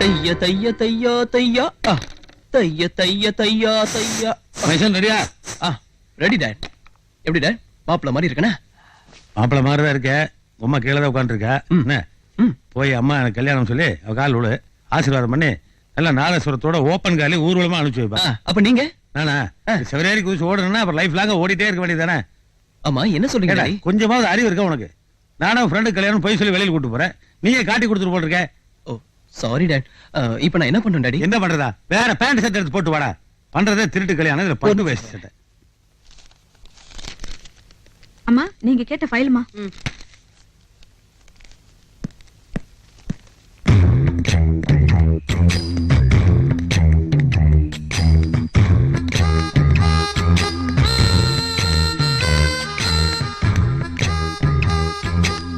தைய தைய தையா தையா. தைய தைய தையா தையா. மனுஷன் ரெடியா ஆ ரெடி டேட் எப்படி டேட் மாப்பிள்ள மாதிரி இருக்கனா? மாப்பிள்ள மாதிரி தான் இருக்க. உமா கீழே தான் உட்காந்துருக்கா ம். என்ன? போய் அம்மா எனக்கு கல்யாணம் சொல்லி அவ கால் விழு. ஆசீர்வாதம் பண்ணி நல்லா நாதஸ்வரத்தோட ஓப்பன் காலி ஊர்வலமா அனுப்பிச்சு வைப்பா. ஆ, அப்ப நீங்க? நானா? செவரேரி குதிச்சு ஓடணும்னா அப்புறம் லைஃப் லாங்க ஓடிட்டே இருக்க வேண்டியதானே ஆமா என்ன சொல்றீங்க கொஞ்சமாவது அறிவு இருக்கா உனக்கு? நானும் ஃப்ரெண்டு கல்யாணம் போய் சொல்லி வெளியில கூட்டு போறேன். நீயே காட்டி கொடுத்துட்டு போட்டிருக்க. ஓ சாரி டாட் இப்போ நான் என்ன பண்றேன் டாடி என்ன பண்றதா? வேற பேண்ட் ஷர்ட் எடுத்து போட்டு வாடா. பண்றதே திருட்டு கல்யாணம் இதுல சட்டை அம்மா நீங்க கேட்ட ஃபைல்மா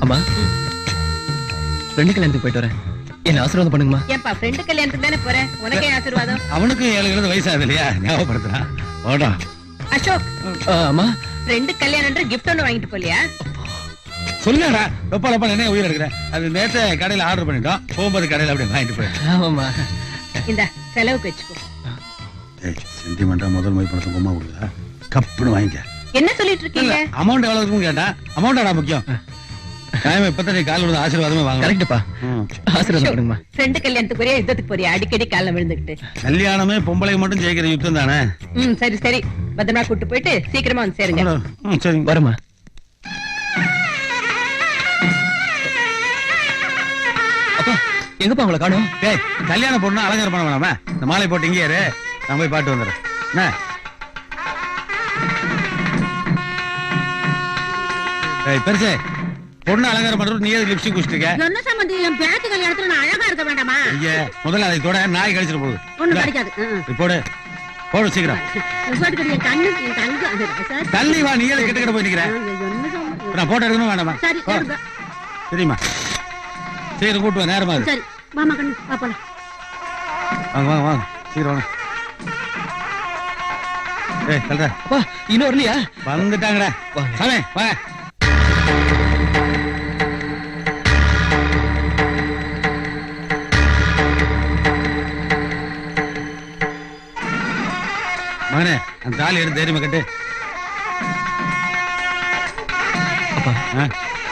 அம்மா ஃப்ரெண்டு கல்யாணத்துக்கு போயிட்டு வரேன். என்ன ஆசீர்வாதம் பண்ணுங்கம்மா. ஏன்பா ஃப்ரெண்டு கல்யாணத்துக்கு தானே போறேன் உனக்கே ஆசீர்வாதம்? அவனுக்கு ஏழு எழுபது வயசாகுது இல்லையா ஞாபகப்படுத்துறான் ஓடா அசோக் அம்மா. ஃப்ரெண்டு கல்யாணம்ன்ற gift ஒண்ணு வாங்கிட்டு போலியா? சொல்லுடா எப்ப எப்ப என்ன உயிர் எடுக்கிறேன்? அது நேத்து கடையில ஆர்டர் பண்ணிட்டோம். போகும்போது கடையில அப்படியே வாங்கிட்டு போயிட்டேன் ஆமாம்மா. இந்த செலவுக்கு வச்சுக்கோ. சென்டிமெண்டா முதல் மை பணத்தை கும்மா கொடுக்குதா? கப்புன்னு வாங்கிக்க. என்ன சொல்லிட்டு இருக்கீங்க? அமௌண்ட் எவ்வளவு இருக்குன்னு கேட்டேன் அமௌண்ட் முக்கியம்? டைம் இப்பதான் கால் விழுந்து ஆசீர்வாதமே வாங்க கரெக்டுப்பா ஆசீர்வாதம் பண்ணுங்கம்மா ஃப்ரெண்டு கல்யாணத்துக்கு யுத்தத்துக்கு போறியா? அடிக்கடி காலில் விழுந்துகிட்டு கல்யாணமே பொம்பளை மட்டும் ஜெயிக்கிற யுத்தம் தானே? ம் சரி சரி. பத்திரமா கூட்டு போயிட்டு சீக்கிரமா வந்து சேருங்க. சரிங்க வரமா அப்பா எங்கப்பா உங்களை காணோம்? டேய் கல்யாண பொண்ணு அலங்காரம் பண்ண வேணாமா? இந்த மாலை போட்டு இங்கே இரு. நான் போய் பாட்டு வந்துடுறேன். என்ன? ஏய் பெருசு. பொண்ணு அலங்காரம் பண்றது நீ லிப்ஸ்டிக் குடிச்சிட்டு இருக்க? என்ன சம்பந்தி? என் பேத்து கல்யாணத்துல நான் அழகா இருக்க வேண்டாமா? ஐயே முதல்ல அதை தொட நாய் கழிச்சிட்டு போகுது. ஒண்ணு கிடைக்காது. போடு. போடு சீக்கிரம். தள்ளி வா நீ கிட்ட கிட்ட போய் நிக்கிறேன் நான் போட்டோ எடுக்கணும் வேண்டாமா. சரிம்மா சீக்கிரம் கூட்டு வா நேரமா சரி வாமா கண்ணு வா வாங்க வாங்க வாங்க. சீக்கிரம் வாங்க. ஏய் கல்ற அப்பா இன்னும் வரலையா வந்துட்டாங்கடா. வாங்க. சாமி வா மகனே அந்த தாலி எடுத்து தைரியமா கட்டு. அப்பா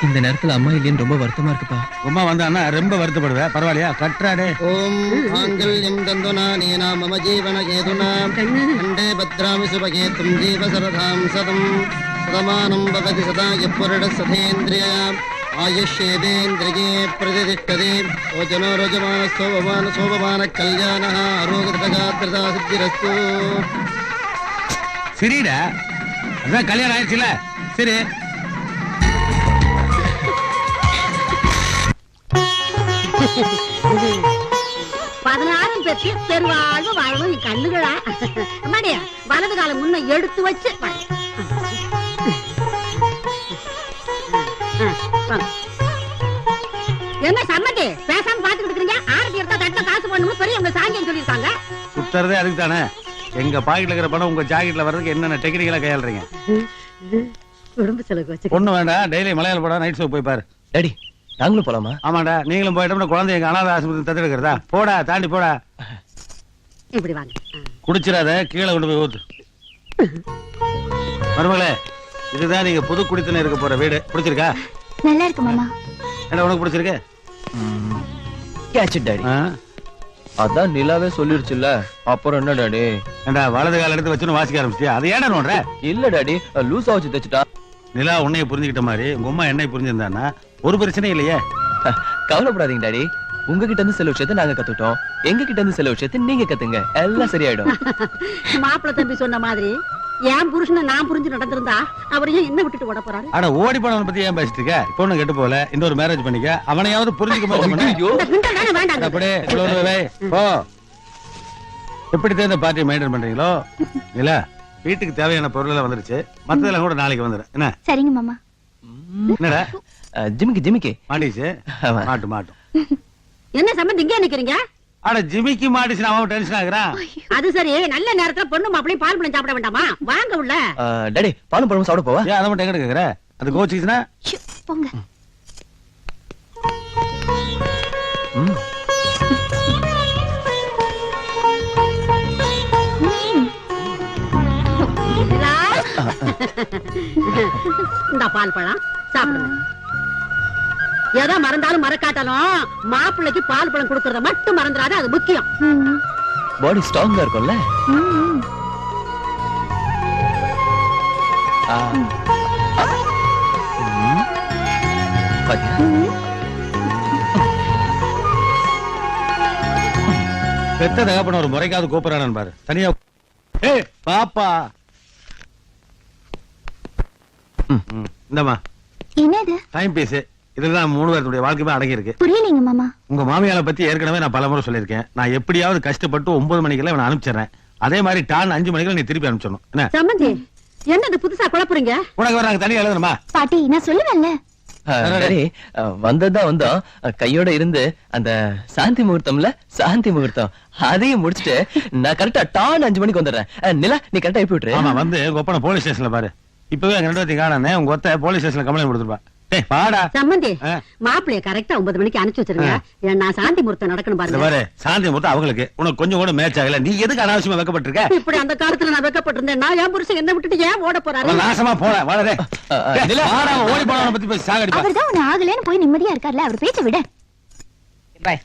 இந்த நேரத்துல அம்மா இல்லைன்னு ரொம்ப வருத்தமா இருக்குப்பா. உமா வந்தான்னா ரொம்ப வருத்தப்படுவ. பரவாயில்லையா? கட்டுறாடே. ஓம் மாங்கல்யம் தந்துனா மம ஜீவன கேதுனா. கண்டே பத்ராமி சுபகேத்தும் ஜீவ சரதாம் சதம். சதமானம் பகதி சதா எப்புருட சதேந்திரியா. ஆயுஷ்யேதேந்திரியே பிரதிதிஷ்டதே ஓஜனோ ரோஜமான சோபமான சோபமான கல்யாண ஆரோகதகாத்திரதா சித்திரஸ்து. சரிடா? அதான் கல்யாணம் ஆயிடுச்சுல. சரி. பதினாறும் பெற்று பெருவாழ்வு வாழவும் என் கண்ணுகளா? அம்மாடியா வலது காலம் முன்ன எடுத்து வச்சு. என்ன சம்மந்தி பேசாம பாத்துக்கிட்டு இருக்கீங்க ஆரத்தி எடுத்தா தட்டின காசு பண்ணணும் பெரியவங்க சாங்கியம் சொல்லியிருக்காங்க. சுத்துறதே அதுக்கு தானே எங்க பாக்கெட்ல இருக்கிற பணம் உங்க ஜாக்கெட்ல வர்றதுக்கு என்னென்ன டெக்னிக்கலா கையாளுறீங்க? குடும்ப செலவு வச்சு பொண்ணு வேண்டாம். டெய்லி மலையாள படம் நைட் ஷோ போய் பாரு. டாடி நாங்களும் போலாமா? ஆமாடா நீங்களும் போயிட்டோம்னா குழந்தை எங்க அனாதை ஆஸ்பத்திரி தத்தெடுக்கிறதா போடா தாண்டி போடா. இப்படி வாங்க. குடிச்சிடாத கீழே கொண்டு போய் ஊத்து. மருமகளே இதுதான் நீங்க புது குடித்தனம் இருக்க போற வீடு. பிடிச்சிருக்கா? நல்லா இருக்கு மாமா. என்ன உனக்கு பிடிச்சிருக்கு? கேட்ச் டாடி ஆ? அதான் நிலாவே சொல்லிருச்சுல்ல. அப்புறம் என்ன டாடி? ஏண்டா வலது கால எடுத்து வச்சுன்னு வாசிக்க ஆரம்பிச்சியா அது ஏடா நோடுற இல்ல டாடி. லூசா வச்சு தைச்சுட்டா. நிலா உன்னைய புரிஞ்சுக்கிட்ட மாதிரி உங்க அம்மா என்னை புரிஞ்சிருந்தான்னா ஒரு பிரச்சனையும் இல்லையே. கவலைப்படாதீங்க டாடி. உங்ககிட்ட இருந்து சில விஷயத்தை நாங்க கத்துட்டோம் எங்க கிட்ட இருந்து சில விஷயத்தை நீங்க கத்துங்க. எல்லாம் சரியாயிடும். மாப்பிள்ளை தம்பி சொன்ன மாதிரி என் புருஷனை நான் புரிஞ்சு நடந்திருந்தா அவரையும் என்ன விட்டுட்டு ஓட போறாரு? ஆனா ஓடி போனவனை பத்தி ஏன் பேசிட்டு இருக்க? பொண்ணு கெட்டு போல இன்னொரு மேரேஜ் பண்ணிக்க. அவனையாவது புரிஞ்சுக்க மாட்டேன் அப்படியே. போ. எப்படி தான் இந்த பார்ட்டியை மெயின்டைன் பண்றீங்களோ? இல்ல. வீட்டுக்கு தேவையான பொருள் எல்லாம் வந்துருச்சு. மத்ததெல்லாம் கூட நாளைக்கு வந்துடும் என்ன? சரிங்க மாமா. என்னடா? ஜிமிக்கி ஜிமிக்கி. மாட்டிச்சு. மாட்டு மாட்டும் என்ன சம்பந்தி இங்கே நிக்கிறீங்க? அட ஜிமிக்கு மாடிச்சு அவன் டென்ஷன் ஆகுறான் அது சரி நல்ல நேரத்துல பொண்ணு மாப்பிளையும் பால் பழம் சாப்பிட வேண்டாமா? வாங்க உள்ள. டேடி பாலும் பழமும் சாப்பிட போவா? ஏன் அதை மட்டும் எங்க கேக்குற? அது கோச்சிச்சுனா போங்க. இந்த பால் பழம். சாப்பிடுங்க. எதை மறந்தாலும் மறக்காட்டாலும் மாப்பிள்ளைக்கு பால் பழம் கொடுக்கறத மட்டும் மறந்துடாத அது முக்கியம். பாடி ஸ்ட்ராங்கா இருக்கும்ல? பெத்த தகப்பன ஒரு முறைக்காவது கூப்பிடறானு பாரு. தனியா ஏய் பாப்பா. ம். ம், இந்தம்மா. என்னது? டைம் பீஸ் இதுதான் மூணு பேருடைய வாழ்க்கையுமே அடங்கி இருக்கு புரியலைங்க மாமா. உங்க மாமியாரை பத்தி ஏற்கனவே நான் பலமுறை சொல்லியிருக்கேன். நான் எப்படியாவது கஷ்டப்பட்டு ஒன்பது மணிக்கெல்லாம் இவனை அனுப்பிச்சிடுறேன். அதே மாதிரி டான் அஞ்சு மணிக்கெல்லாம் நீ திருப்பி அனுப்பிச்சிடணும். என்ன? சம்மந்தி என்னது புதுசா குழப்புறீங்க? உனக்கு வேற நாங்க தனியா எழுதணுமா? பாட்டி நான் சொல்லுவேன்ல. சரி வந்ததுதான் வந்தோம். கையோட இருந்து அந்த சாந்தி முகூர்த்தம்ல சாந்தி முகூர்த்தம். அதையும் முடிச்சிட்டு நான் கரெக்டா டான் அஞ்சு மணிக்கு வந்துடுறேன். நிலா நீ கரெக்டா எழுப்பி விட்டுரு. ஆமா வந்து உங்க ஒப்பனை போலீஸ் ஸ்டேஷன்ல பாரு. இப்பவே எங்க ரெண்டு காணானே உங்க ஒத்த போலீஸ் ஸ்டேஷன்ல கம்ப்ளைண்ட் கொடுத்துருப்பா. மாப்பிள்ளைய கரெக்டா ஒன்பது மணிக்கு அனுப்பிச்சு வச்சிருங்க. நான் சாந்தி முகூர்த்தம் நடக்கணும் பாருங்க. பாரு சாந்தி மொத்தம் அவங்களுக்கு. உனக்கு கொஞ்சம் கூட மேட்ச் ஆகல. நீ எதுக்கு அனாவசியமா வைக்கப்பட்டிருக்க? இப்படி அந்த காலத்துல நான் வெக்கப்பட்டிருந்தேன். நான் என் புருஷன் என்ன விட்டுட்டு ஏன் ஓட போறாரு? நாசமா அவன் ஓடி போனவனை பத்தி பேசி ஆகலைன்னு போய் நிம்மதியா இருக்கார்ல. அவர் பேச்ச விட. பாய்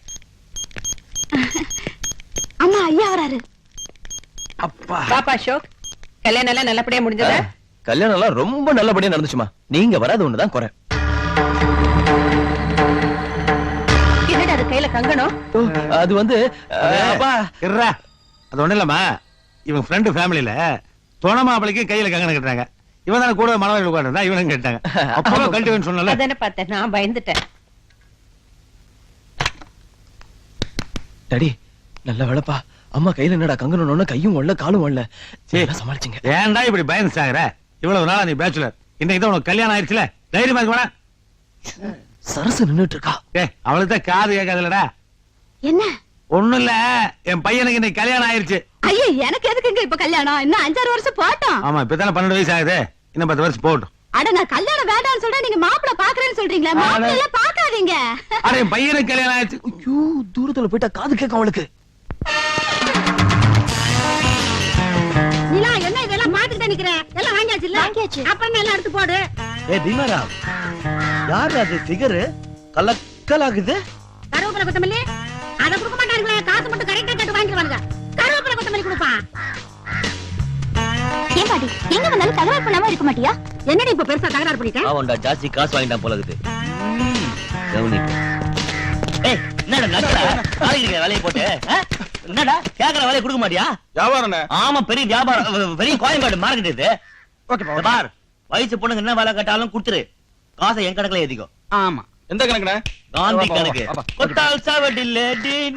அம்மா ஐயா வராரு. அப்பா பாப்பா அசோக். கல்யாணம் எல்லாம் நல்லபடியா முடிஞ்சதா? கல்யாணம் எல்லாம் ரொம்ப நல்லபடியா நடந்துச்சுமா. நீங்க வராது ஒண்ணுதான் குறை. என்னடா அது கையில கங்கணம் அது வந்து அப்பா. இருடா. அது ஒண்ணு இல்லம்மா. இவன் ஃப்ரெண்டு ஃபேமிலில துணை மாப்பிளைக்கு கையில கங்கணம் கட்டுறாங்க. இவன் தானே கூட மனவர்கள் உட்காந்துருந்தா இவனும் கேட்டாங்க. அப்போ கல்டிவன் சொன்னல அதானே பார்த்தேன். நான் பயந்துட்டேன். டாடி நல்ல வேலைப்பா. அம்மா கையில என்னடா கங்கணும் கையும் ஒல்ல காலும் ஒல்ல. சரி சமாளிச்சுங்க. ஏன்டா இப்படி பயந்து சாகுற இவ்வளவு நாளா நீ பேச்சுலர் இன்னைக்கு தான் உனக்கு கல்யாணம் ஆயிடுச்சுல? தைரியமா இருக்க சரசு நின்னுட்டு இருக்கா. ஏ அவளுக்கு தான் காது கேட்காதுலடா. என்ன? ஒண்ணும் இல்ல என் பையனுக்கு இன்னைக்கு கல்யாணம் ஆயிருச்சு. ஐயா எனக்கு எதுக்குங்க இப்ப கல்யாணம்? இன்னும் அஞ்சாறு வருஷம் போட்டோம் ஆமா இப்பதானே பன்னெண்டு வயசு ஆகுது. இன்னும் பத்து வருஷம் போகட்டும். அட நான் கல்யாணம் வேண்டாம்னு சொல்றேன். நீங்க மாப்பிள்ள பாக்குறேன்னு சொல்றீங்களா. மாப்பிள்ள எல்லாம் பாக்காதீங்க அட என் பையனுக்கு கல்யாணம் ஆயிடுச்சு. ஐயோ தூரத்துல போயிட்டா காது கேட்க அவளுக்கு. நிக்கிற எல்லாம் வாங்கியாச்சு இல்ல? வாங்கியாச்சு. அப்புறம் எல்லாம் எடுத்து போடு. ஏ பீமரா. யார் அது? ஃபிகர் கலக்கலாகுது? கருவேப்பிலை கொத்தமல்லி. அத கொடுக்க மாட்டாங்களே காசு மட்டும் கரெக்டா கேட்டு வாங்கிடுவாங்க கருவேப்பிலை கொத்தமல்லி கொடுப்பான் ஏன் பாட்டி? எங்க வந்தாலும் தகவல் பண்ணாம இருக்க மாட்டியா? என்னடி இப்ப பெருசா தகராறு பண்ணிட்ட அவன்டா ஜாஸ்தி காசு வாங்கிட்டான் போல இருக்குது ஏய் என்னடா வேலையை போட்டு? என்னடா? கேக்குற வேலையை கொடுக்க மாட்டியா? வியாபாரம் ஆமா பெரிய வியாபாரம் பெரிய கோயம்பாடு மார்க்கெட் இது. இத பார். வயசு பொண்ணுங்க என்ன வேலை கேட்டாலும் கொடுத்துரு. காசை என் கணக்குல ஏத்திக்கோ. ஆமா. எந்த கணக்குண்ணே? காந்தி வா, வா, கணக்கு. வா, வா. கொட்டால் சாவடில்ல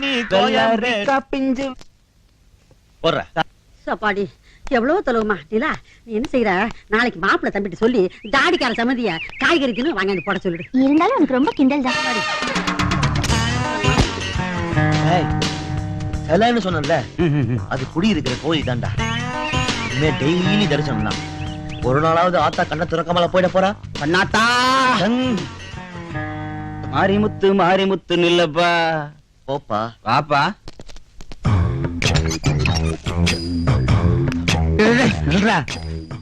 நீ கோயம்பேடு போடுற. சப்பாடி எவ்வளவு தொலைவுமா? நிலா நீ என்ன செய்யற நாளைக்கு மாப்பிள்ளை தம்பிட்டு சொல்லி தாடிக்கார சம்மதிய காய்கறி தின்னு வாங்கி போட சொல்லிடு. இருந்தாலும் உனக்கு ரொம்ப கிண்டல் தான். சிலைன்னு சொன்னல அது குடி இருக்கிற கோயில் தான்டா. இனிமே டெய்லி தரிசனம் தான். ஒரு நாளாவது ஆத்தா கண்ண திறக்காமல போயிட போறா? பண்ணாத்தா கண். மாரிமுத்து மாரிமுத்து நில்லப்பா. போப்பா. பாப்பா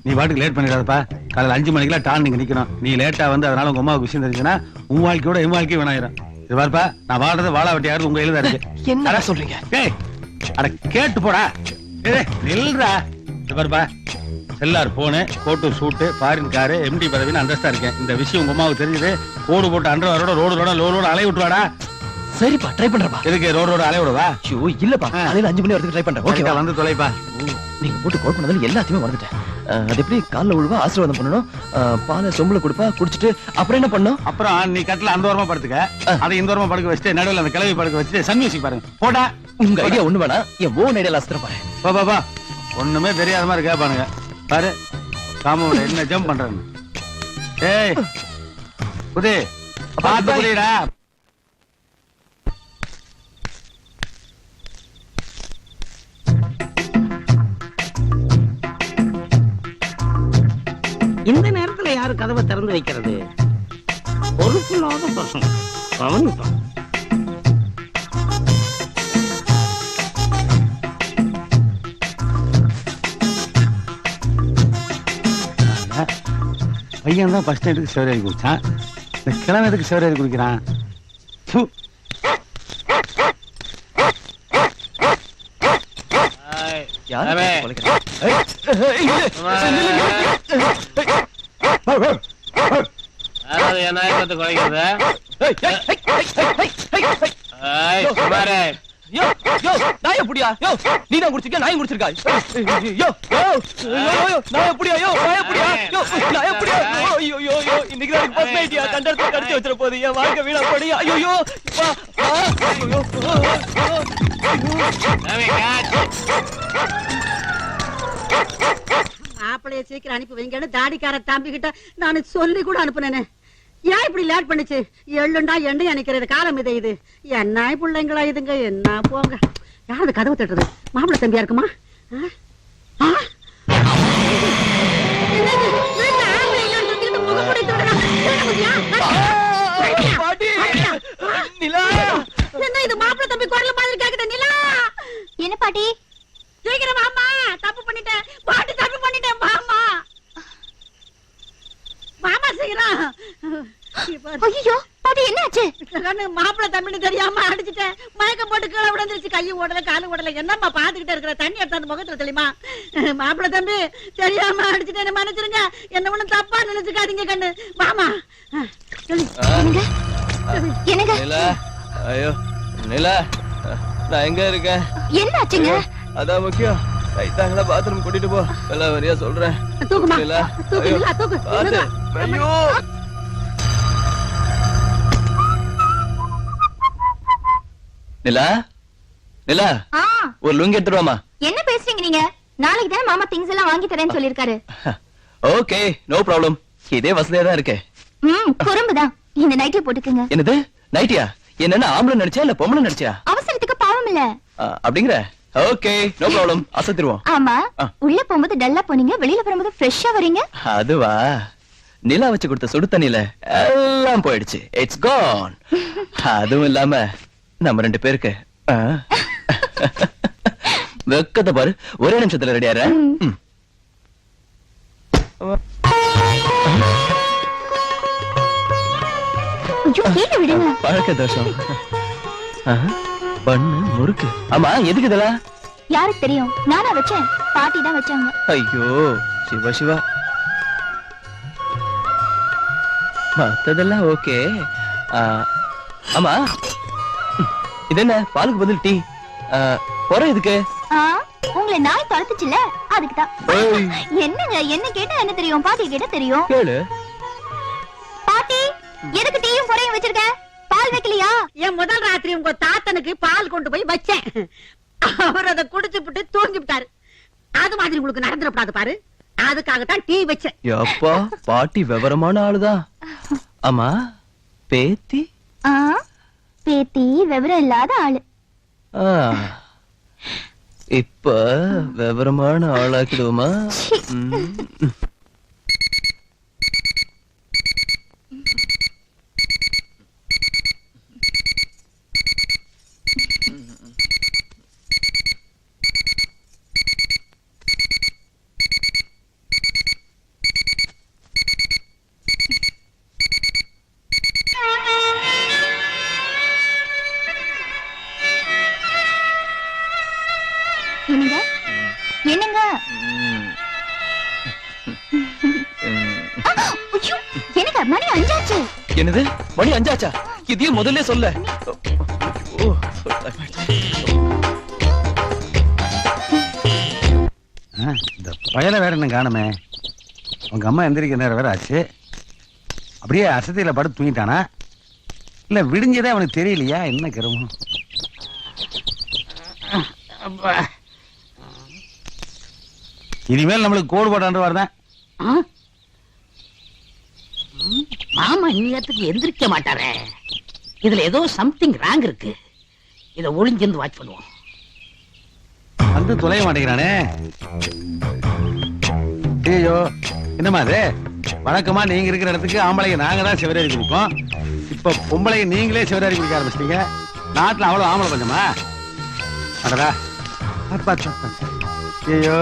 நீ பாட்டுக்கு லேட் பண்ணிடாதப்பா. காலையில அஞ்சு மணிக்கெல்லாம் டான் நீங்க நிக்கணும். நீ லேட்டா வந்து அதனால உங்க அம்மாவுக்கு விஷயம் தெரிஞ்சுன்னா உன் வாழ்க்கையோட என் வாழ்க்கை வேணாயிரும். இது பாருப்பா நான் வாழ்றது வாழ வெட்டியாரு உங்க கையில தான் இருக்கு. என்ன சொல்றீங்க? ஏய் அட கேட்டு போடா. ஏய் நில்றா. இது பாருப்பா cellular phone coat suit foreign car MD பதவின்னு அந்தஸ்தா இருக்கேன். இந்த விஷயம் உங்க அம்மாவுக்கு தெரிஞ்சது. கோடு போட்டு அண்டரோட ரோடு ரோட லோ ரோட அலைய விட்டுவாடா சரிப்பா ட்ரை பண்றப்பா எதுக்கு ரோடு ரோட அலைய விடுவா ஐயோ இல்லப்பா. காலையில அஞ்சு மணி வரைக்கும் ட்ரை பண்றேன். ஓகேவா ஓகேவா வந்து தொலைப்பா. நீங்க போட்டு கால் பண்ணதுல எல்லாத்தையுமே மறந்துட்டேன். ஆ, அது எப்படி? கால்ல விழுவா ஆசீர்வாதம் பண்ணணும். பாலை சொம்புல கொடுப்பா குடிச்சிட்டு அப்புறம் என்ன பண்ணும்? அப்புறம் நீ கட்டில அந்த ஓரமா படுத்துக்க. அதை இந்த ஓரமா படுக்க வச்சுட்டு நடுவுல அந்த கிளவி படுக்க வச்சுட்டு சன் மியூசிக் பாருங்க. போடா. உங்க ஐடியா ஒண்ணு வேணா என் ஓன் ஐடியா அஸ்திரம் பாரு. பா பா பா. ஒண்ணுமே தெரியாத மாதிரி கேட்பானுங்க. பாரு காமோட என்ன ஜம்ப் பண்றாங்க. ஏய் புதி பார்த்து புதியடா இந்த நேரத்துல யாரு கதவை திறந்து வைக்கிறது பொறுப்பில்லாத பசங்க கவனிப்போம் பையன் தான் ஃபர்ஸ்ட் நைட்டுக்கு சிவராரி குடிச்சான் இந்த கிழமை எதுக்கு சிவராரி குடிக்கிறான். யாரு அதாவது என்ன ஆயிரத்து குறைக்கிறது சுமாரு யோ, யோ, நாயை புடியா? யோ, நீ தான் குடிச்சிருக்க, நாயும் குடிச்சிருக்கா? யோ, யோ, நாயை புடியா? யோ, நாயை புடியா? யோ, நாயை புடியா? யோ, யோ, யோ, யோ, இன்னைக்கு தான் எனக்கு first night யா, கண்டத்தை கடிச்சு வச்சிட போகுது. என் வாழ்க்கை வீணா போடி. ஐயோ, யோ, வா, வா, ஐயோ, ஓ, ஓ, ஓ. சாமி, catch. மாப்பிளைய சீக்கிரம் அனுப்பி வைங்கன்னு தாடிக்கார தம்பி கிட்ட நான் சொல்லி கூட அனுப்புனேனே. ஏன் இப்படி லேட் பண்ணுச்சு? எள்ளுண்டா எண்ணெய் அணைக்கிறது காலம் இது இது. என்ன பிள்ளைங்களா இதுங்க? என்ன போங்க. யாரு கதவு தட்டுறது? மாப்பிள்ளை தம்பியா இருக்குமா? இது மாப்பிள்ளை தம்பி குரல் மாதிரி கேக்குது நிலா! என்ன பாட்டி? சீக்கிரம் வாமா தப்பு பண்ணிட்டேன். பாட்டு தப்பு பண்ணிட்டேன். வாமா வாமா சீக்கிரம். ஐயோ பாட்டி என்னாச்சு? கண்ணு மாப்பிள்ளை தம்பின்னு தெரியாம அடிச்சிட்டேன். மயக்கம் போட்டு கீழே விழுந்துருச்சு. கையும் ஓடல காலும் ஓடல. என்னம்மா பாத்துக்கிட்டே இருக்கிற? தண்ணி எடுத்து அந்த முகத்துல தெரியுமா மாப்பிள்ளை தம்பி தெரியாம அடிச்சிட்டேன். மன்னிச்சிருங்க. என்ன ஒண்ணும் தப்பா நினைச்சுக்காதீங்க கண்ணு. வாமா என்னங்க? ஐயோ, நிலா, நான் எங்க இருக்கேன்? என்னாச்சுங்க? அதான் முக்கியம். ரைட்டாங்களா பாத்ரூம் கூட்டிட்டு போ. எல்லாம் வரியா சொல்றேன். நிலா, ஐயோ, நிலா? ஒரு லுங்கி எடுத்துட்டு வாமா என்ன பேசுறீங்க நீங்க? நாளைக்கு தானே மாமா திங்ஸ் எல்லாம் வாங்கி தரேன்னு சொல்லிருக்காரு ஓகே நோ ப்ராப்ளம் இதே வசதியா தான் இருக்கு. ம் குறும்புதான் இந்த நைட்டியை போட்டுக்குங்க. என்னது? நைட்டியா என்னன்னா ஆம்பளை நடிச்சா இல்ல பொம்பளை நடிச்சா? அவசரத்துக்கு பாவம் இல்ல. அப்படிங்கிற? ஓகே நோ ப்ராப்ளம் அசத்திருவோம் ஆமா. உள்ள போகும்போது டல்லா போனீங்க வெளியில வரும்போது ஃப்ரெஷ்ஷா வரீங்க. அதுவா? நிலா வச்சு கொடுத்த சுடு தண்ணியில எல்லாம் போயிடுச்சு. இட்ஸ் கான் அதுவும் இல்லாம நம்ம ரெண்டு பேருக்கு. வெக்கத்தை பாரு. ஒரே நிமிஷத்துல ரெடியார பழக்க தோஷம். பண்ணு முறுக்கு. ஆமா எதுக்கு இதெல்லாம்? யாருக்கு தெரியும்? நானா வச்சேன். பாட்டி தான் வச்சாங்க. ஐயோ சிவா சிவா. மத்ததெல்லாம் ஓகே. ஆமா ம், இது என்ன? பாலுக்கு பதில் டீ. பொற எதுக்கு? உங்களை நாய் துரத்துச்சுல அதுக்கு தான். ஏய். என்னங்க என்ன கேட்டா என்ன தெரியும்? பாட்டி கேட்டா தெரியும்? கேளு. பாட்டி எதுக்கு டீயும் பொறையும் வச்சிருக்க? பால் வைக்கலையா? என் முதல் ராத்திரி உங்க தாத்தனுக்கு பால் கொண்டு போய் வச்சேன். அவர் அதை குடிச்சு விட்டு தூங்கி விட்டாரு. அது மாதிரி உங்களுக்கு நடந்துடக்கூடாது பாரு. அதுக்காகத்தான் டீ வச்சேன். அப்பா பாட்டி விவரமான ஆளுதான் ஆமா பேத்தி? ஆ பேத்தி விவரம் இல்லாத ஆளு. ஆ, இப்ப விவரமான ஆளாக்கிடுவோமா? என்னங்க? என்னங்க எனக்கு மணி அஞ்சாச்சு. என்னது? மணி அஞ்சாச்சா? இதையும் முதல்ல சொல்ல. இந்த பயலை வேற என்ன காணுமே. உங்க அம்மா எந்திரிக்க நேரம் வேற ஆச்சு. அப்படியே அசதியில படுத்து தூங்கிட்டானா? இல்ல விடிஞ்சதே அவனுக்கு தெரியலையா? என்ன கிரமம்? இனிமேல் நம்மளுக்கு கோடு போட்டாண்டு வரதான் மாமா இந்நேரத்துக்கு எந்திரிக்க மாட்டாரே. இதுல ஏதோ சம்திங் ராங் இருக்கு. இத ஒளிஞ்சிருந்து வாட்ச் பண்ணுவோம். வந்து தொலைய மாட்டேங்கிறானே. ஐயோ என்னம்மா அது வழக்கமா நீங்க இருக்கிற இடத்துக்கு ஆம்பளைங்க நாங்க தான் சிவராரி குடிப்போம். இப்ப பொம்பளைங்க நீங்களே சிவராரி குடிக்க ஆரம்பிச்சிட்டீங்க. நாட்டுல அவ்வளவு ஆம்பளை கொஞ்சமா அடடா. ஐயோ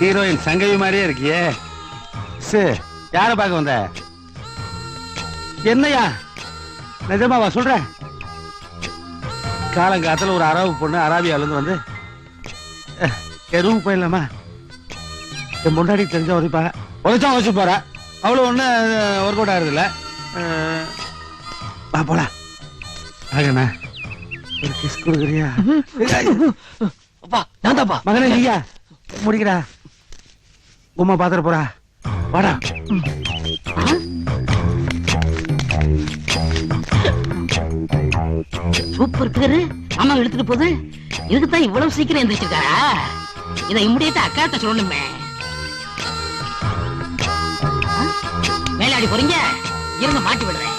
ஹீரோயின் சங்கவி மாதிரியே இருக்கியே. சே. யார பார்க்க வந்த? என்னையா? நிஜமாவா சொல்ற. காலங்காத்துல ஒரு அரபு பொண்ணு அராபியால இருந்து வந்து என் ரூம் போயிடலாமா? என் முன்னாடி தெரிஞ்ச உதைப்பா உதைச்சா உதைச்சு போறா. அவ்வளவு ஒண்ணு ஒர்க் அவுட் ஆகுறது இல்ல. அஹ், வா போலாம். ஆகண்ணா ஒரு கிஸ் கொடுக்குறியா? அப்பா நான் தான்ப்பா. மகனே நீயா? முடிக்கிறா. உமா பாத்திர போறா. வாடா. சூப்பர் பேரு. மாமா எடுத்துட்டு போகுது இதுக்கு தான் இவ்வளவு சீக்கிரம் எந்திரிச்சிருக்காரா? இதை இம்மிடியேட்டா அக்காட்ட சொல்லணுமே. மேலாடி போறீங்க? இருங்க மாட்டி விடுறேன்.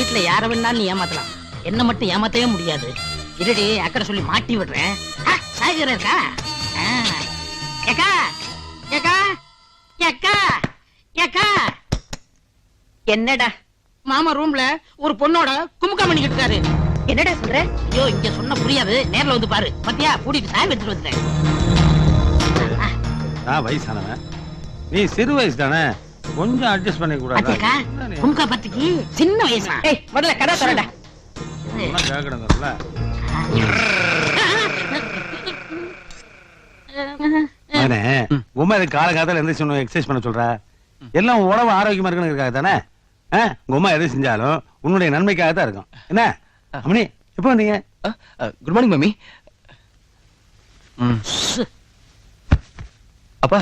வீட்டுல யார வேணாலும் ஏமாத்தலாம். என்ன மட்டும் ஏமாத்தவே முடியாது. இருடி அக்கறை சொல்லி மாட்டி விடுறேன். சாகர் இருக்கா? ஏக்கா ஏக்கா ஏக்கா ஏக்கா. என்னடா? மாமா ரூம்ல ஒரு பொண்ணோட குமுக்கா பண்ணிக்கிட்டு இருக்காரு என்னடா சொல்ற? ஐயோ இங்க சொன்ன புரியாது. நேர்ல வந்து பாரு. பத்தியா? கூட்டிட்டு சாயம் எடுத்துட்டு வந்துட்டேன். நான் வயசானவன். நீ சிறு வயசு தானே கொஞ்சம் அட்ஜஸ்ட் பண்ணி கூடாது அச்சேக்கா குமுக்கா பத்திக்கு சின்ன வயசா ஏய் முதல்ல கதை திறடா. கேட்கணுங்கல்ல மகனே உமா இது காலகாலத்துல எந்த சொன்ன எக்ஸசைஸ் பண்ண சொல்ற? எல்லாம் உடம்பு ஆரோக்கியமா இருக்கணும் இருக்காது தானே? உங்க அம்மா எது செஞ்சாலும் உன்னுடைய நன்மைக்காக தான் இருக்கும். என்ன? அம்மணி எப்போ வந்தீங்க? Good morning mummy. அப்பா?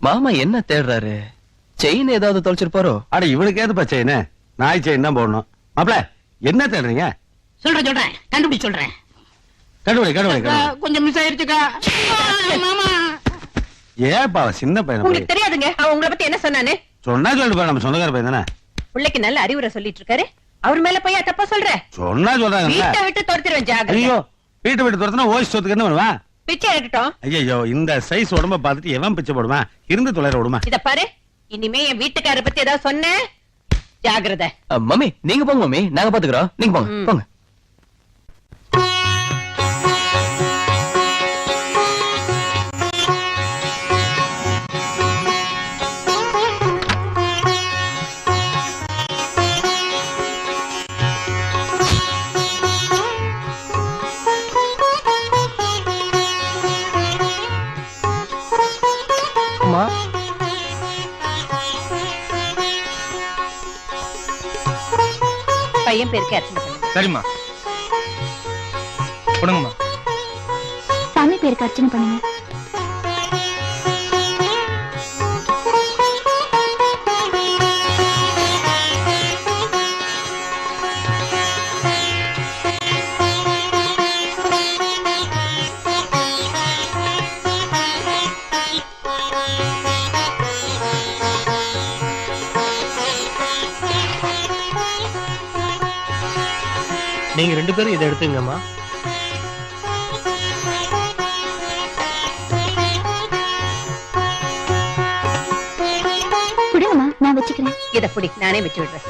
மாமா என்ன தேடுறாரு? செயின் ஏதாவது தொலைச்சிருப்பாரோ? அட இவனுக்கு ஏது பச்சைன்னு நாய் செயின் தான் போடணும். மாப்ள என்ன தேடுறீங்க? சொல்றேன் சொல்றேன். கண்டுபிடி சொல்றேன். அக்கா, கடுவடை கொஞ்சம் மிஸ் ஆயிருச்சுக்கா. மாமா. ஏப்பா சின்ன பையன் உங்களுக்கு தெரியாதுங்க. அவன் உங்களை பத்தி என்ன சொன்னானே? சொன்னா சொல்லிட்டு போய் நம்ம சொந்தக்கார பையன் தானே? பிள்ளைக்கு நல்ல அறிவுரை சொல்லிட்டு இருக்காரு. அவர் மேல போய் தப்பா சொல்ற? சொன்னா சொல்றாங்கல்ல வீட்டை விட்டு துரத்திடுவேன் ஜாகிரதை ஐயோ வீட்டை விட்டு துரத்துனா ஓசி சொத்துக்கு என்ன பண்ணுவா? பிச்சை எடுக்கட்டும். ஐயோ இந்த சைஸ் உடம்ப பார்த்துட்டு எவன் பிச்சை போடுவான்? இருந்து தொலைற விடுமா இத பாரு. இனிமே என் வீட்டுக்கார பத்தி ஏதாவது சொன்ன ஜாகிரதை மம்மி நீங்க போங்க மம்மி. நாங்க பாத்துக்கிறோம். நீங்க போங்க. போங்க. பையன் பேருக்கு அர்ச்சனை பண்ணுங்க சரிம்மா. கொடுங்கம்மா சாமி பேருக்கு அர்ச்சனை பண்ணுங்க. நீங்க ரெண்டு பேரும் இதை எடுத்துங்கம்மா நான் வச்சுக்கிறேன். இத புடி நானே வச்சு விடுறேன்.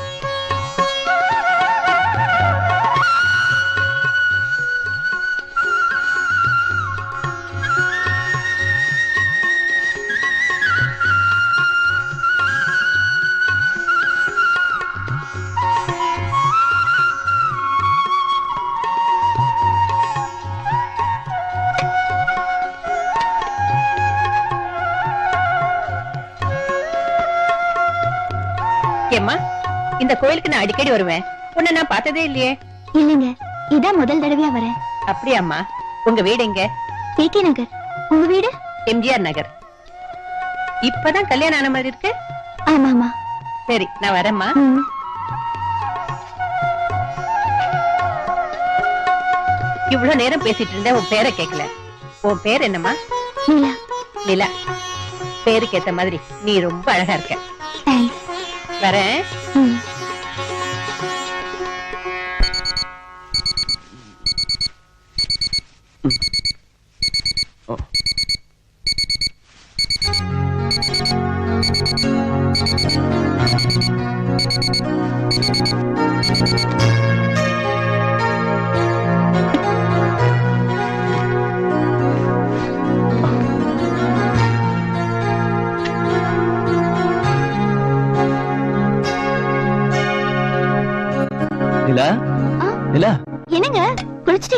நான் அடிக்கடி வருவேன். உன்னை நான் பார்த்ததே இல்லையே. இல்லைங்க இதான் முதல் தடவையா வரேன். அப்படியாம்மா. உங்க வீடு எங்க? K K Nagar. உங்க வீடு? எம்ஜிஆர் நகர். இப்பதான் கல்யாணம் ஆன மாதிரி இருக்கு? ஆமா ஆமா சரி நான் வரேம்மா. இவ்வளவு நேரம் பேசிட்டு இருந்தேன் உன் பேரை கேட்கல உன் பேர் என்னம்மா? நீலா. நிலா. பேருக்கு ஏத்த மாதிரி நீ ரொம்ப அழகா இருக்க. வரேன்.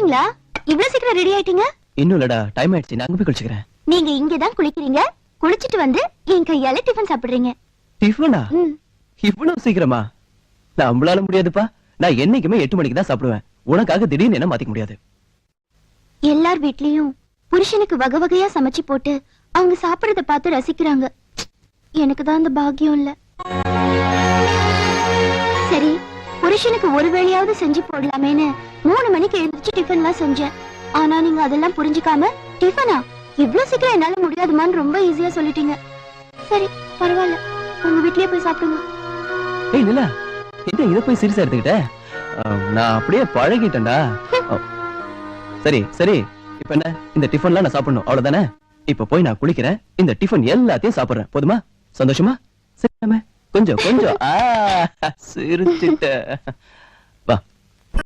குளிச்சிட்டீங்களா இவ்வளவு சீக்கிரம் ரெடி ஆயிட்டீங்க? இன்னும் இல்லடா டைம் ஆயிடுச்சு. நான் அங்க போய் குளிச்சுக்கிறேன். நீங்க இங்கதான் குளிக்கிறீங்க? குளிச்சிட்டு வந்து என் கையால டிஃபன் சாப்பிடுறீங்க. டிஃபனா. இவ்வளவு சீக்கிரமா? நம்மளால முடியாதுப்பா. நான் என்னைக்குமே எட்டு மணிக்கு தான் சாப்பிடுவேன். உனக்காக திடீர்னு என்ன மாத்திக்க முடியாது? எல்லார் வீட்லயும் புருஷனுக்கு வகை வகையா சமைச்சு போட்டு அவங்க சாப்பிடறத பார்த்து ரசிக்கிறாங்க. எனக்கு தான் அந்த பாக்கியம் இல்ல. புருஷனுக்கு ஒரு வேளையாவது செஞ்சு போடலாமேன்னு மூணு மணிக்கு எழுந்திரிச்சு டிஃபன்லாம் செஞ்சேன். ஆனா நீங்க அதெல்லாம் புரிஞ்சுக்காம டிஃபனா? இவ்ளோ சீக்கிரம் என்னால முடியாதுமான்னு ரொம்ப ஈஸியா சொல்லிட்டீங்க. சரி பரவாயில்ல. உங்க வீட்லயே போய் சாப்பிடுங்க. ஏய் நிலா என்ன இத போய் சீரியஸா எடுத்துக்கிட்ட? நான் அப்படியே பழகிட்டேன்டா. சரி சரி. இப்ப என்ன? இந்த டிஃபன்லாம் நான் சாப்பிடணும். அவ்வளவுதானே? இப்ப போய் நான் குளிக்கிறேன். இந்த டிஃபன் எல்லாத்தையும் சாப்பிடுறேன். போதுமா? சந்தோஷமா? சரி கொஞ்சம் கொஞ்சம். ஆ சிரிச்சிட்ட